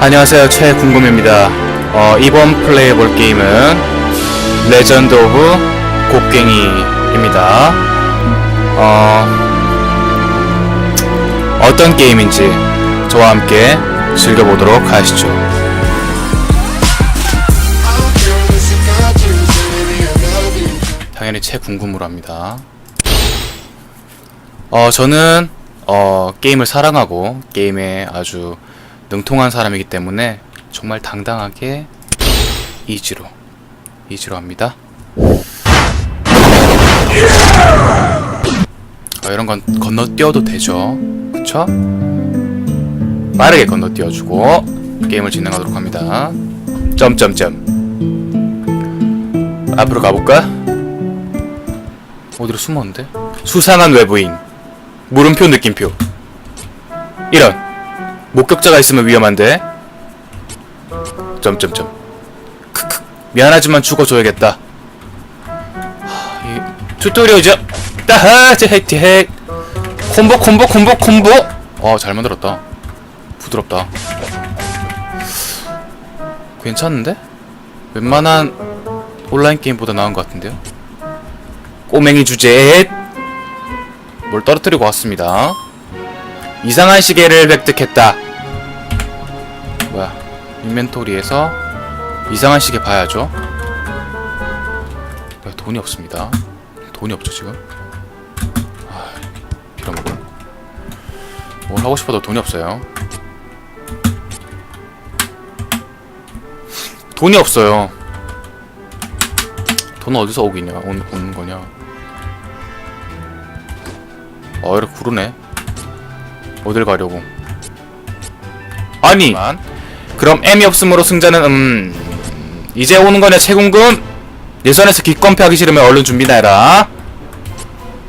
안녕하세요. 최궁금입니다. 어, 이번 플레이해볼 게임은 레전드 오브 곡괭이입니다. 어, 어떤 게임인지 저와 함께 즐겨보도록 하시죠. 당연히 최궁금으로 합니다. 어, 저는 어, 게임을 사랑하고 게임에 아주 능통한 사람이기 때문에 정말 당당하게 이지로 이지로 합니다. 어, 이런 건 건너뛰어도 되죠. 그쵸? 빠르게 건너뛰어주고 게임을 진행하도록 합니다. 점점점 앞으로 가볼까? 어디로 숨었는데? 수상한 외부인 물음표 느낌표 이런 목격자가 있으면 위험한데. 점점점. 크크. 미안하지만 죽어줘야겠다. 하, 이 튜토리얼이죠? 따하 제헤티헤 콤보 콤보 콤보 콤보. 어잘 만들었다. 부드럽다. 괜찮은데? 웬만한 온라인 게임보다 나은 것 같은데요? 꼬맹이 주제에 뭘 떨어뜨리고 왔습니다. 이상한 시계를 획득했다. 뭐야? 인벤토리에서 이상한 시계 봐야죠. 야, 돈이 없습니다. 돈이 없죠 지금? 아, 빌어먹을. 뭘 하고 싶어도 돈이 없어요. 돈이 없어요. 돈 어디서 오겠냐? 온, 오는 거냐? 어, 이렇게 구르네. 어딜 가려고? 아니 그럼 M이 없으므로 승자는 음 이제 오는 거냐 최궁금 예선에서 기권패 하기 싫으면 얼른 준비나 해라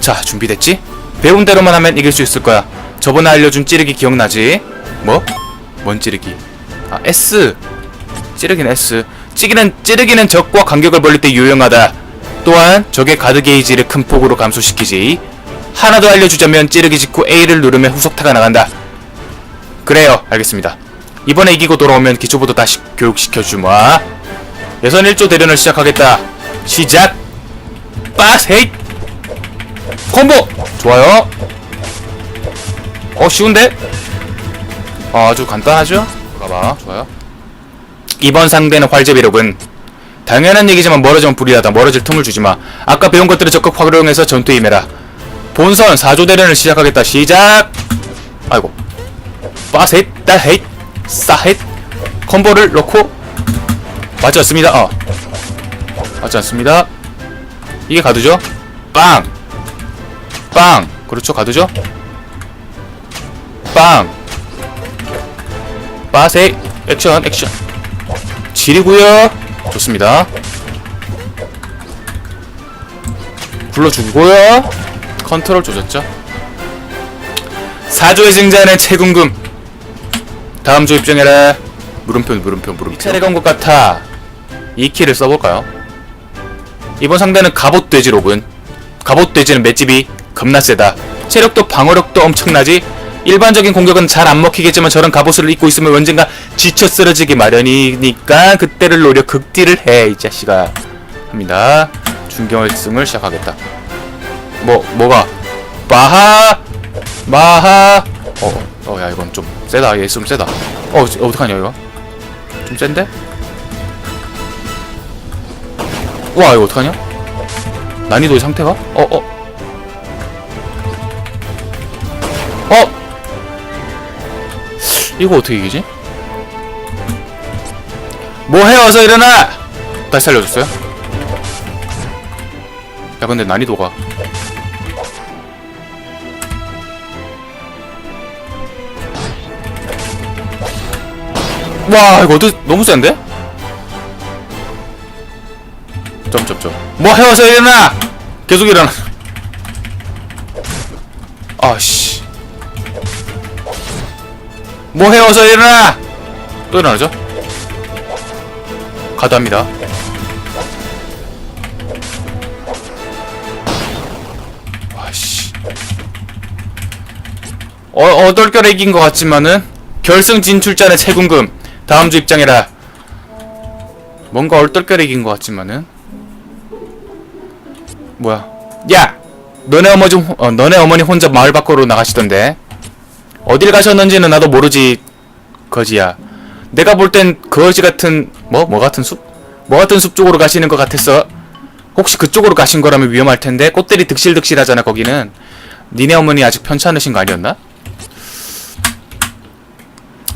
자 준비됐지? 배운 대로만 하면 이길 수 있을 거야 저번에 알려준 찌르기 기억나지? 뭐? 뭔 찌르기? 아 S 찌르기는 S 찌기는 찌르기는 적과 간격을 벌릴 때 유용하다 또한 적의 가드 게이지를 큰 폭으로 감소시키지 하나 더 알려주자면 찌르기 직후 A를 누르면 후속타가 나간다. 그래요, 알겠습니다. 이번에 이기고 돌아오면 기초부터 다시 교육시켜주마. 예선 1조 대련을 시작하겠다. 시작! 빠세이! 콤보! 좋아요. 어, 쉬운데? 어, 아주 간단하죠? 가봐. 좋아요. 이번 상대는 활제비록은 당연한 얘기지만 멀어지면 불리하다. 멀어질 틈을 주지마. 아까 배운 것들을 적극 활용해서 전투에 임해라. 본선 4조 대련을 시작하겠다. 시작! 아이고. 빠셋, 따헷, 싸헷. 콤보를 넣고 맞지 않습니다. 어. 맞지 않습니다. 이게 가드죠? 빵! 빵! 그렇죠, 가드죠? 빵! 빠셋, 액션, 액션. 지리고요 좋습니다. 불러주고요. 컨트롤 조졌죠. 4조의 승자는 최궁금. 다음 조 입장해라. 물음표 물음표 물음표. 차례 간것 같아. 이 키를 써볼까요? 이번 상대는 갑옷 돼지 로군. 갑옷 돼지는 맷집이 겁나 세다. 체력도 방어력도 엄청나지. 일반적인 공격은 잘 안 먹히겠지만 저런 갑옷을 입고 있으면 언젠가 지쳐 쓰러지기 마련이니까 그때를 노려 극딜을 해 이 자식아. 합니다. 중경을승을 시작하겠다. 뭐 뭐가 마하 마하 어 어 야 이건 좀 세다. 얘 좀 세다. 어 저- 어떡하냐 이거? 좀 센데? 와 이거 어떡하냐? 난이도의 상태가? 어 어. 어? 이거 어떻게 이기지? 뭐해 어서 일어나! 다시 살려줬어요? 야 근데 난이도가 와 이거 어떻게 너무 센데? 점점점. 뭐 해와서 일어나 계속 일어나. 아씨. 뭐 해와서 일어나 또 일어나죠? 가드합니다. 와씨. 어, 어떨결에 이긴 것 같지만은 결승 진출자는 최궁금 다음 주 입장해라. 뭔가 얼떨결에긴 것 같지만은 뭐야? 야, 너네 어머니 좀, 어, 너네 어머니 혼자 마을 밖으로 나가시던데 어딜 가셨는지는 나도 모르지. 거지야. 내가 볼 땐 거지 같은 뭐 뭐 같은 숲? 뭐 같은 숲 쪽으로 가시는 것 같았어. 혹시 그쪽으로 가신 거라면 위험할 텐데 꽃들이 득실득실하잖아 거기는. 니네 어머니 아직 편찮으신 거 아니었나?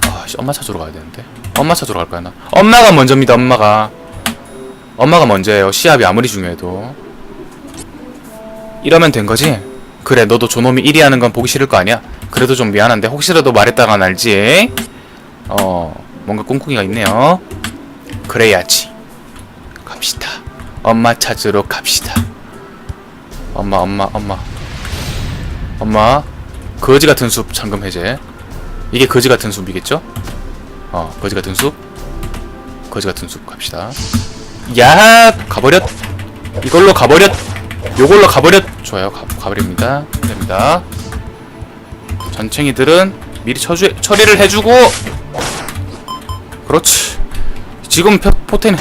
아 씨 엄마 찾으러 가야 되는데. 엄마 찾으러 갈 거야 나. 엄마가 먼저입니다 엄마가. 엄마가 먼저예요 시합이 아무리 중요해도. 이러면 된 거지? 그래 너도 저놈이 1위 하는 건 보기 싫을 거 아니야? 그래도 좀 미안한데 혹시라도 말했다가 알지? 어 뭔가 꿍꿍이가 있네요 그래야지 갑시다 엄마 찾으러 갑시다 엄마 엄마 엄마 엄마 거지 같은 숲 잠금 해제 이게 거지 같은 숲이겠죠? 어 거지 같은 숲? 거지 같은 숲 갑시다. 야 가버렸 이걸로 가버렸 요걸로 가버렸. 좋아요 가, 가버립니다. 됩니다. 전챙이들은 미리 처주, 처리를 해주고. 그렇지. 지금 표, 포텐.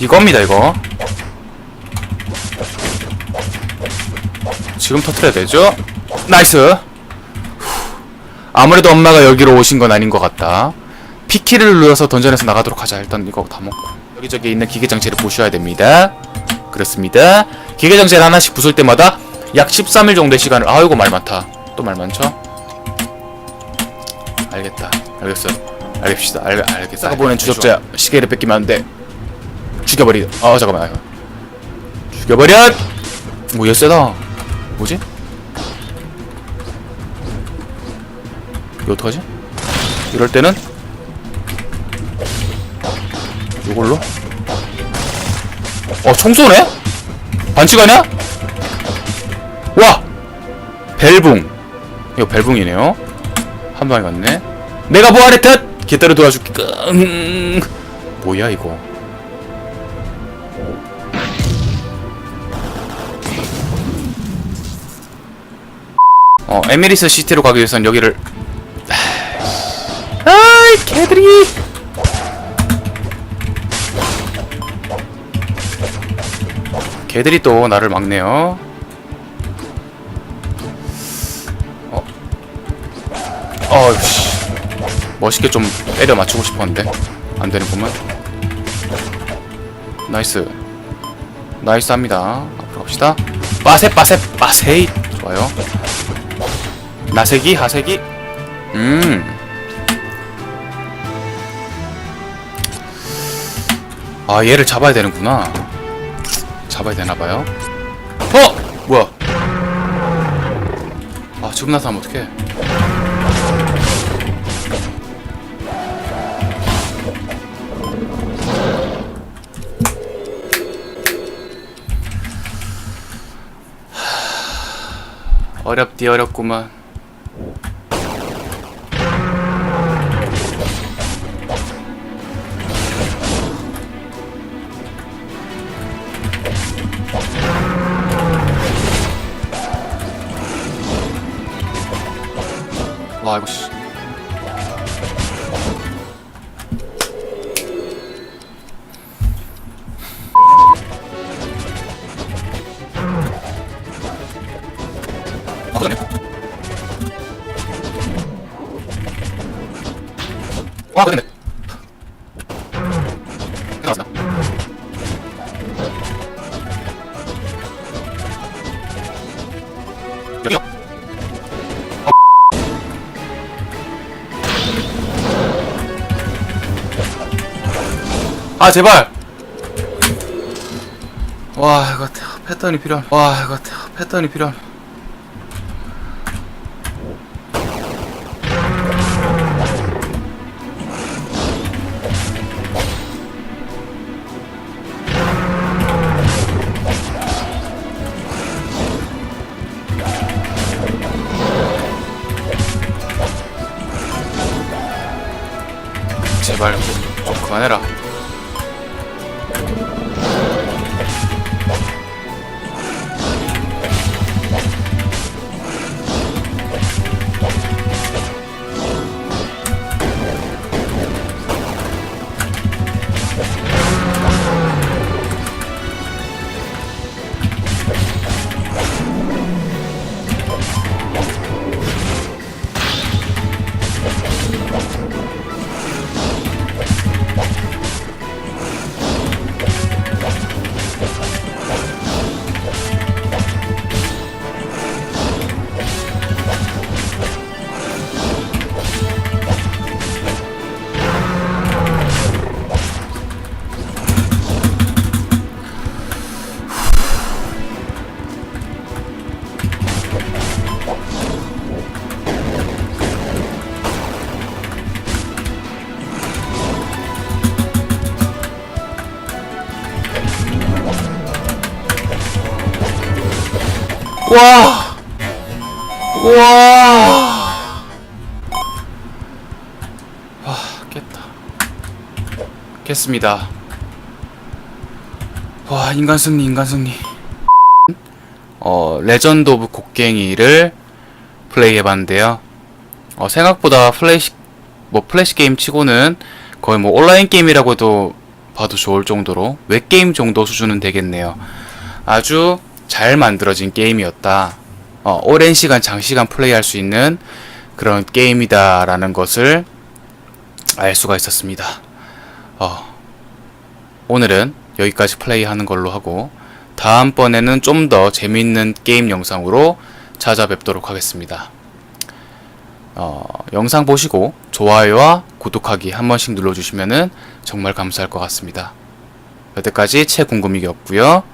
이겁니다 이거. 지금 터트려야 되죠 나이스. 후. 아무래도 엄마가 여기로 오신 건 아닌 것 같다. P키를 눌러서 던전에서 나가도록 하자. 일단 이거 다 먹고. 여기저기 있는 기계장치를 보셔야 됩니다. 그렇습니다. 기계장치를 하나씩 부술 때마다 약 13일 정도의 시간을 아이고 말 많다. 또 말 많죠? 알겠다. 알겠어요 알겠습니다. 알, 알겠어. 아까 보낸 추적자야 시계를 뺏기면 안돼. 죽여버리 아 잠깐만. 죽여버려! 뭐얘 세다. 뭐지? 이거 어떡하지? 이럴 때는? 이걸로? 어 청소네? 반칙하냐? 와! 벨붕. 이거 벨붕이네요. 한 방에 갔네. 내가 부활했듯 깃대로 도와줄게. 끙. 뭐야 이거? 어 에미리스 시티로 가기 위해선 여기를 개들이 개들이 또 나를 막네요. 어, 어이씨, 멋있게 좀 때려 맞추고 싶었는데 안 되는구만. 나이스, 나이스합니다. 앞으로 갑시다. 빠세 빠세 빠세이 좋아요. 나세기 하세기, 음. 아 얘를 잡아야 되는구나. 잡아야 되나봐요. 어! 뭐야? 아 지금 나타나면 어떡해? 하, 어렵디 어렵구만. 와 이거 씨. 아. 와 그러 아 제발. 와 이거 패턴이 필요한 와 이거 패턴이 필요한 제발 좀 그만해라 와! 와! 와, 깼다. 깼습니다. 와, 인간 승리, 인간 승리. 어, 레전드 오브 곡괭이를 플레이 해봤는데요. 어, 생각보다 플래시, 뭐, 플래시 게임 치고는 거의 뭐 온라인 게임이라고 해도 봐도 좋을 정도로 웹게임 정도 수준은 되겠네요. 아주 잘 만들어진 게임이었다. 어, 오랜 시간, 장시간 플레이할 수 있는 그런 게임이다라는 것을 알 수가 있었습니다. 어, 오늘은 여기까지 플레이하는 걸로 하고 다음번에는 좀 더 재미있는 게임 영상으로 찾아뵙도록 하겠습니다. 어, 영상 보시고 좋아요와 구독하기 한 번씩 눌러주시면은 정말 감사할 것 같습니다. 여태까지 채 궁금이었고요.